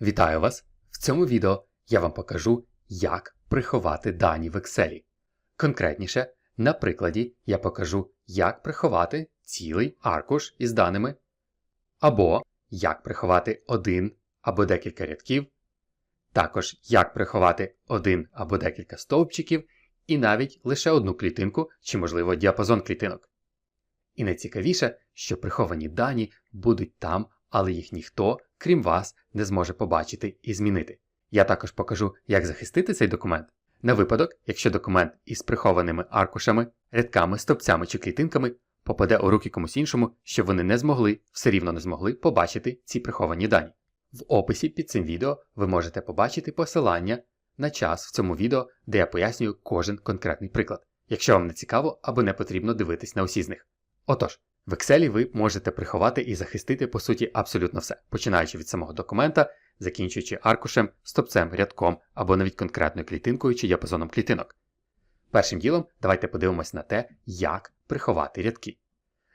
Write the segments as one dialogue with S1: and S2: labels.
S1: Вітаю вас! В цьому відео я вам покажу, як приховати дані в Excel. Конкретніше, на прикладі я покажу, як приховати цілий аркуш із даними, або як приховати один або декілька рядків, також як приховати один або декілька стовпчиків, і навіть лише одну клітинку чи, можливо, діапазон клітинок. І найцікавіше, що приховані дані будуть там, але їх ніхто, крім вас, не зможе побачити і змінити. Я також покажу, як захистити цей документ. На випадок, якщо документ із прихованими аркушами, рядками, стовпцями чи клітинками попаде у руки комусь іншому, щоб вони не змогли, все рівно не змогли побачити ці приховані дані. В описі під цим відео ви можете побачити посилання на час в цьому відео, де я пояснюю кожен конкретний приклад, якщо вам не цікаво або не потрібно дивитись на усі з них. Отож, в Excel ви можете приховати і захистити по суті абсолютно все, починаючи від самого документа, закінчуючи аркушем, стопцем, рядком або навіть конкретною клітинкою чи діапазоном клітинок. Першим ділом давайте подивимось на те, як приховати рядки.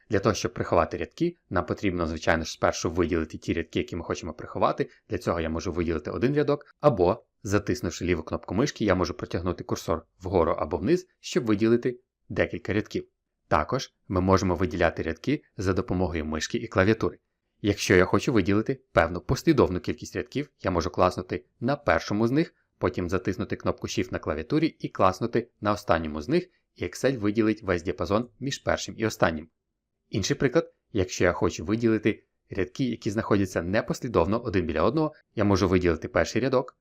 S1: Для того, щоб приховати рядки, нам потрібно, звичайно ж, спершу виділити ті рядки, які ми хочемо приховати. Для цього я можу виділити один рядок, або, затиснувши ліву кнопку мишки, я можу протягнути курсор вгору або вниз, щоб виділити декілька рядків. Також ми можемо виділяти рядки за допомогою мишки і клавіатури. Якщо я хочу виділити певну послідовну кількість рядків, я можу класнути на першому з них, потім затиснути кнопку Shift на клавіатурі і класнути на останньому з них, і Excel виділить весь діапазон між першим і останнім. Інший приклад, якщо я хочу виділити рядки, які знаходяться непослідовно один біля одного, я можу виділити перший рядок,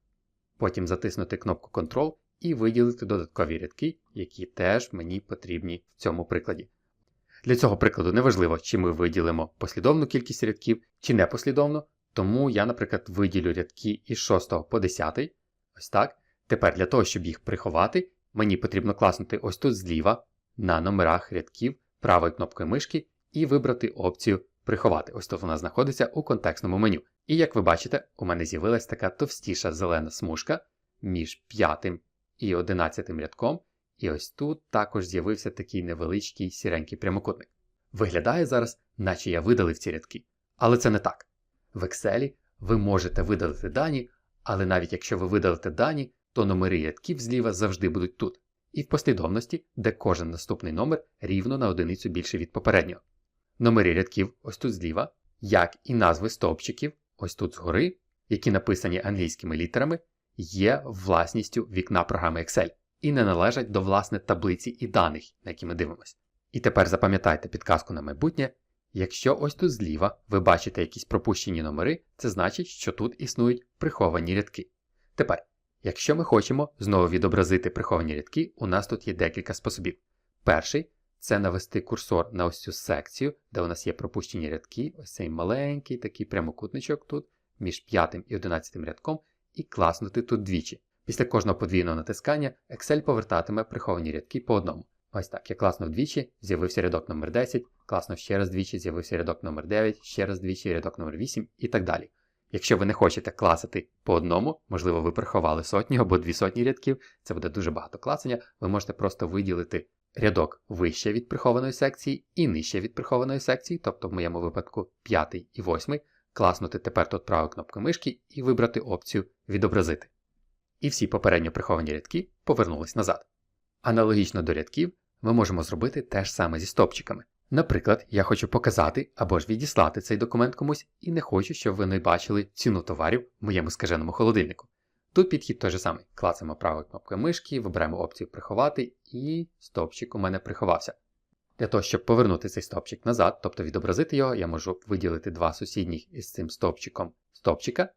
S1: потім затиснути кнопку Ctrl і виділити додаткові рядки, які теж мені потрібні в цьому прикладі. Для цього прикладу неважливо, чи ми виділимо послідовну кількість рядків, чи непослідовно, тому я, наприклад, виділю рядки із 6 по 10. Ось так. Тепер для того, щоб їх приховати, мені потрібно класнути ось тут зліва на номерах рядків правою кнопкою мишки і вибрати опцію Приховати. Ось тут вона знаходиться у контекстному меню. І як ви бачите, у мене з'явилась така товстіша зелена смужка між п'ятим і 11 рядком, і ось тут також з'явився такий невеличкий сіренький прямокутник. Виглядає зараз, наче я видалив ці рядки. Але це не так. В Excel ви можете видалити дані, але навіть якщо ви видалите дані, то номери рядків зліва завжди будуть тут, і в послідовності, де кожен наступний номер рівно на одиницю більше від попереднього. Номери рядків ось тут зліва, як і назви стовпчиків, ось тут згори, які написані англійськими літерами, є власністю вікна програми Excel і не належать до власне таблиці і даних, на які ми дивимося. І тепер запам'ятайте підказку на майбутнє. Якщо ось тут зліва ви бачите якісь пропущені номери, це значить, що тут існують приховані рядки. Тепер, якщо ми хочемо знову відобразити приховані рядки, у нас тут є декілька способів. Перший це навести курсор на ось цю секцію, де у нас є пропущені рядки, ось цей маленький такий прямокутничок тут, між 5 і 11 рядком, і класнути тут двічі. Після кожного подвійного натискання Excel повертатиме приховані рядки по одному. Ось так, я класнув двічі, з'явився рядок номер 10 класнув ще раз двічі, з'явився рядок номер 9 ще раз двічі, рядок номер 8 і так далі. Якщо ви не хочете класити по одному, можливо, ви приховали сотню або дві сотні рядків, це буде дуже багато класення, ви можете просто виділити рядок вище від прихованої секції і нижче від прихованої секції, тобто в моєму випадку 5 і 8, класнути тепер тут правою кнопкою мишки і вибрати опцію Відобразити. І всі попередньо приховані рядки повернулись назад. Аналогічно до рядків ми можемо зробити те ж саме зі стопчиками. Наприклад, я хочу показати або ж відіслати цей документ комусь і не хочу, щоб ви не бачили ціну товарів в моєму скаженому холодильнику. Тут підхід той же самий. Клацаємо правою кнопкою мишки, вибираємо опцію Приховати, і стопчик у мене приховався. Для того, щоб повернути цей стопчик назад, тобто відобразити його, я можу виділити два сусідніх із цим стопчиком стопчика.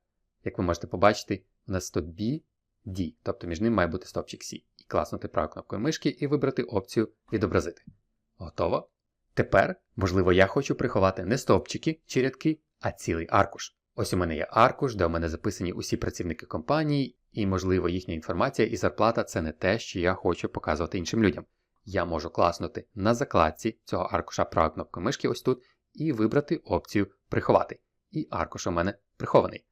S1: Як ви можете побачити, у нас тут B, D, тобто між ним має бути стопчик C. І класнути правою кнопкою мишки і вибрати опцію Відобразити. Готово. Тепер, можливо, я хочу приховати не стовпчики чи рядки, а цілий аркуш. Ось у мене є аркуш, де у мене записані усі працівники компанії, і, можливо, їхня інформація і зарплата це не те, що я хочу показувати іншим людям. Я можу класнути на закладці цього аркуша правою кнопкою мишки ось тут і вибрати опцію Приховати. І аркуш у мене прихований.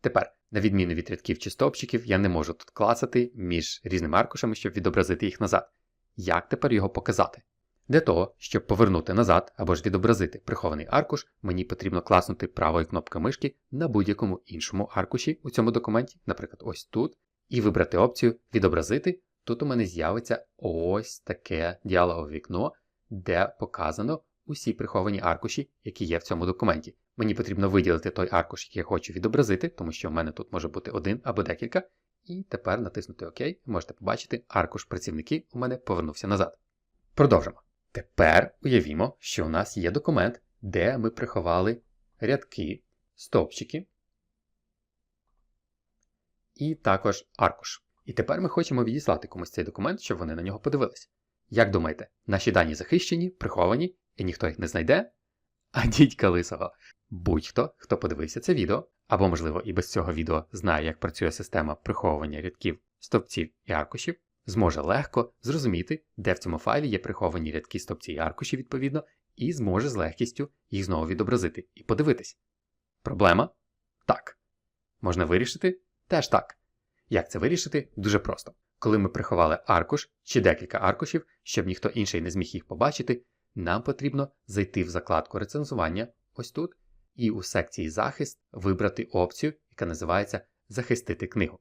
S1: Тепер, на відміну від рядків чи стовпчиків, я не можу тут клацати між різними аркушами, щоб відобразити їх назад. Як тепер його показати? Для того, щоб повернути назад або ж відобразити прихований аркуш, мені потрібно класнути правою кнопкою мишки на будь-якому іншому аркуші у цьому документі, наприклад, ось тут, і вибрати опцію Відобразити. Тут у мене з'явиться ось таке діалогове вікно, де показано усі приховані аркуші, які є в цьому документі. Мені потрібно виділити той аркуш, який я хочу відобразити, тому що в мене тут може бути один або декілька. І тепер натиснути ОК, і можете побачити, аркуш працівники у мене повернувся назад. Продовжимо. Тепер уявімо, що у нас є документ, де ми приховали рядки, стовпчики і також аркуш. І тепер ми хочемо відіслати комусь цей документ, щоб вони на нього подивились. Як думаєте, наші дані захищені, приховані, і ніхто їх не знайде? А дідька лисого. Будь-хто, хто подивився це відео, або, можливо, і без цього відео знає, як працює система приховування рядків, стовпців і аркушів, зможе легко зрозуміти, де в цьому файлі є приховані рядки стовпці і аркуші, відповідно, і зможе з легкістю їх знову відобразити і подивитись. Проблема? Так. Можна вирішити? Теж так. Як це вирішити? Дуже просто. Коли ми приховали аркуш чи декілька аркушів, щоб ніхто інший не зміг їх побачити, нам потрібно зайти в закладку рецензування ось тут, і у секції Захист вибрати опцію, яка називається Захистити книгу.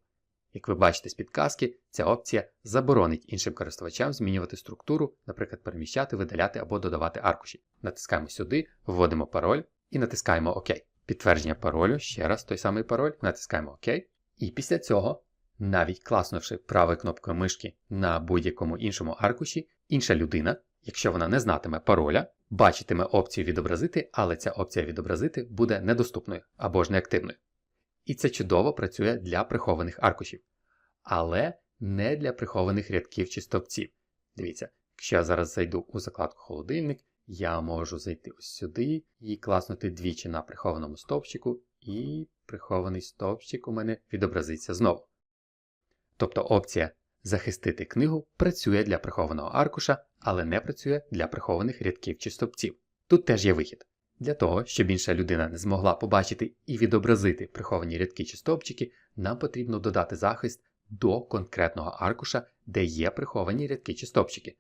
S1: Як ви бачите з підказки, ця опція заборонить іншим користувачам змінювати структуру, наприклад, переміщати, видаляти або додавати аркуші. Натискаємо сюди, вводимо пароль і натискаємо ОК. Підтвердження паролю, ще раз той самий пароль, натискаємо ОК. І після цього, навіть класнувши правою кнопкою мишки на будь-якому іншому аркуші, інша людина, якщо вона не знатиме пароля, бачитиме опцію відобразити, але ця опція відобразити буде недоступною або ж неактивною. І це чудово працює для прихованих аркушів. Але не для прихованих рядків чи стовпців. Дивіться, якщо я зараз зайду у закладку холодильник, я можу зайти ось сюди і класнути двічі на прихованому стовпчику, і прихований стовпчик у мене відобразиться знову. Тобто опція Захистити книгу працює для прихованого аркуша, але не працює для прихованих рядків чи стовпців. Тут теж є вихід. Для того, щоб інша людина не змогла побачити і відобразити приховані рядки чи стовпчики, нам потрібно додати захист до конкретного аркуша, де є приховані рядки чи стовпчики.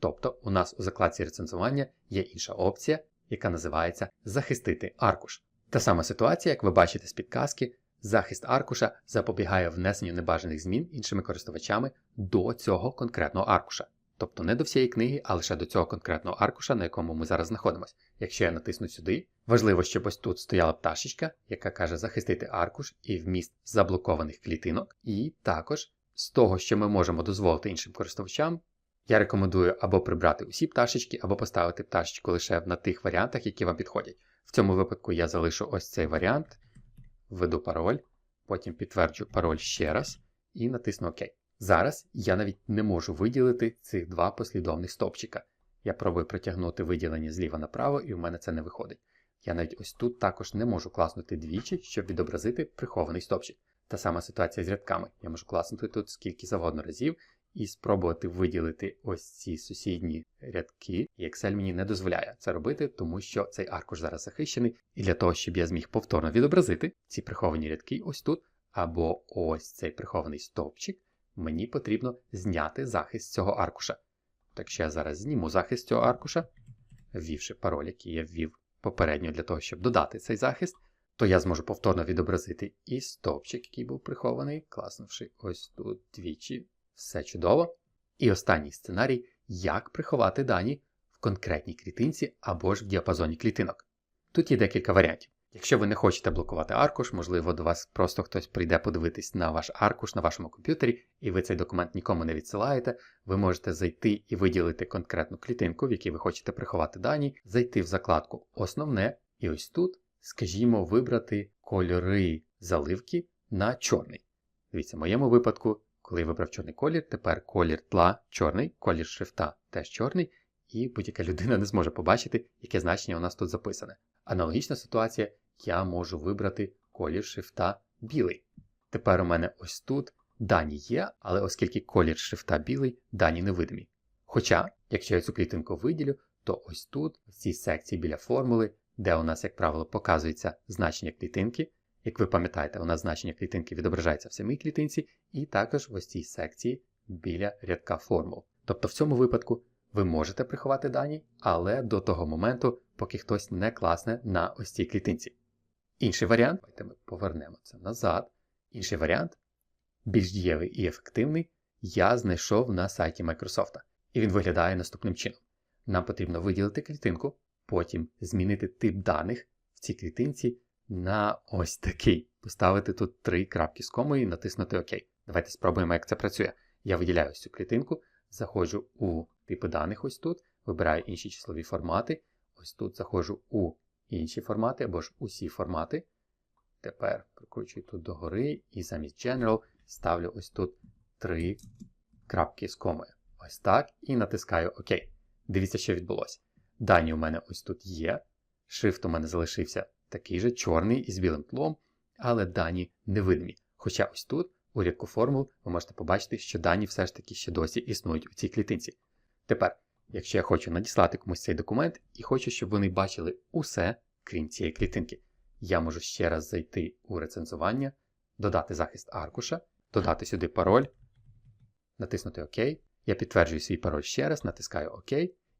S1: Тобто у нас у закладці рецензування є інша опція, яка називається Захистити аркуш. Та сама ситуація, як ви бачите з підказки, захист аркуша запобігає внесенню небажаних змін іншими користувачами до цього конкретного аркуша. Тобто не до всієї книги, а лише до цього конкретного аркуша, на якому ми зараз знаходимося. Якщо я натисну сюди, важливо, щоб ось тут стояла пташечка, яка каже захистити аркуш і вміст заблокованих клітинок. І також з того, що ми можемо дозволити іншим користувачам, я рекомендую або прибрати усі пташечки, або поставити пташечку лише на тих варіантах, які вам підходять. В цьому випадку я залишу ось цей варіант, введу пароль, потім підтверджу пароль ще раз і натисну ОК. Зараз я навіть не можу виділити цих два послідовних стовпчика. Я пробую протягнути виділення зліва направо, і у мене це не виходить. Я навіть ось тут також не можу класнути двічі, щоб відобразити прихований стовпчик. Та сама ситуація з рядками. Я можу класнути тут скільки завгодно разів і спробувати виділити ось ці сусідні рядки. І Excel мені не дозволяє це робити, тому що цей аркуш зараз захищений. І для того, щоб я зміг повторно відобразити ці приховані рядки ось тут, або ось цей прихований стовпчик мені потрібно зняти захист цього аркуша. Так що я зараз зніму захист цього аркуша, ввівши пароль, який я ввів попередньо для того, щоб додати цей захист, то я зможу повторно відобразити і стовпчик, який був прихований, класнувши ось тут двічі. Все чудово. І останній сценарій, як приховати дані в конкретній клітинці або ж в діапазоні клітинок. Тут є декілька варіантів. Якщо ви не хочете блокувати аркуш, можливо, до вас просто хтось прийде подивитись на ваш аркуш на вашому комп'ютері, і ви цей документ нікому не відсилаєте, ви можете зайти і виділити конкретну клітинку, в якій ви хочете приховати дані, зайти в закладку Основне, і ось тут, скажімо, вибрати кольори заливки на чорний. Дивіться, в моєму випадку, коли я вибрав чорний колір, тепер колір тла чорний, колір шрифта теж чорний, і будь-яка людина не зможе побачити, яке значення у нас тут записане. Аналогічна ситуація, я можу вибрати колір шрифта білий. Тепер у мене ось тут дані є, але оскільки колір шрифта білий, дані невидимі. Хоча, якщо я цю клітинку виділю, то ось тут, в цій секції біля формули, де у нас, як правило, показується значення клітинки. Як ви пам'ятаєте, у нас значення клітинки відображається в самій клітинці, і також в ось цій секції біля рядка формул. Тобто в цьому випадку ви можете приховати дані, але до того моменту, поки хтось не класне на ось цій клітинці. Інший варіант, давайте ми повернемо це назад. Інший варіант, більш дієвий і ефективний, я знайшов на сайті Microsoft. І він виглядає наступним чином. Нам потрібно виділити клітинку, потім змінити тип даних в цій клітинці на ось такий. Поставити тут три крапки з комою і натиснути ОК. Давайте спробуємо, як це працює. Я виділяю ось цю клітинку, заходжу у типи даних ось тут, вибираю інші числові формати. Ось тут заходжу у інші формати або ж усі формати. Тепер прикручую тут догори і замість General ставлю ось тут три крапки з комою. Ось так. І натискаю ОК. Дивіться, що відбулося. Дані у мене ось тут є. Шрифт у мене залишився такий же чорний із білим тлом, але дані невидимі. Хоча ось тут, у рядку формул, ви можете побачити, що дані все ж таки ще досі існують у цій клітинці. Тепер, якщо я хочу надіслати комусь цей документ і хочу, щоб вони бачили усе, крім цієї клітинки, я можу ще раз зайти у рецензування, додати захист аркуша, додати сюди пароль, натиснути ОК. Я підтверджую свій пароль ще раз, натискаю ОК.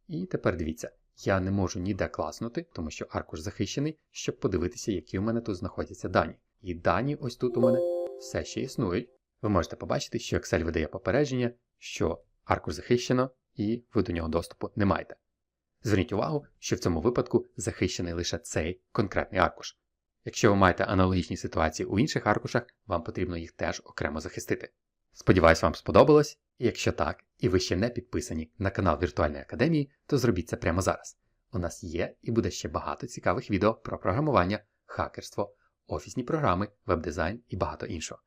S1: І тепер дивіться, я не можу ніде класнути, тому що аркуш захищений, щоб подивитися, які у мене тут знаходяться дані. І дані ось тут у мене все ще існують. Ви можете побачити, що Excel видає попередження, що аркуш захищено і ви до нього доступу не маєте. Зверніть увагу, що в цьому випадку захищений лише цей конкретний аркуш. Якщо ви маєте аналогічні ситуації у інших аркушах, вам потрібно їх теж окремо захистити. Сподіваюсь, вам сподобалось. Якщо так, і ви ще не підписані на канал Віртуальної Академії, то зробіть це прямо зараз. У нас є і буде ще багато цікавих відео про програмування, хакерство, офісні програми, веб-дизайн і багато іншого.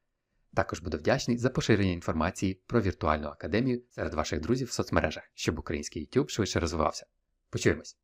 S1: Також буду вдячний за поширення інформації про віртуальну академію серед ваших друзів в соцмережах, щоб український YouTube швидше розвивався. Почуємось!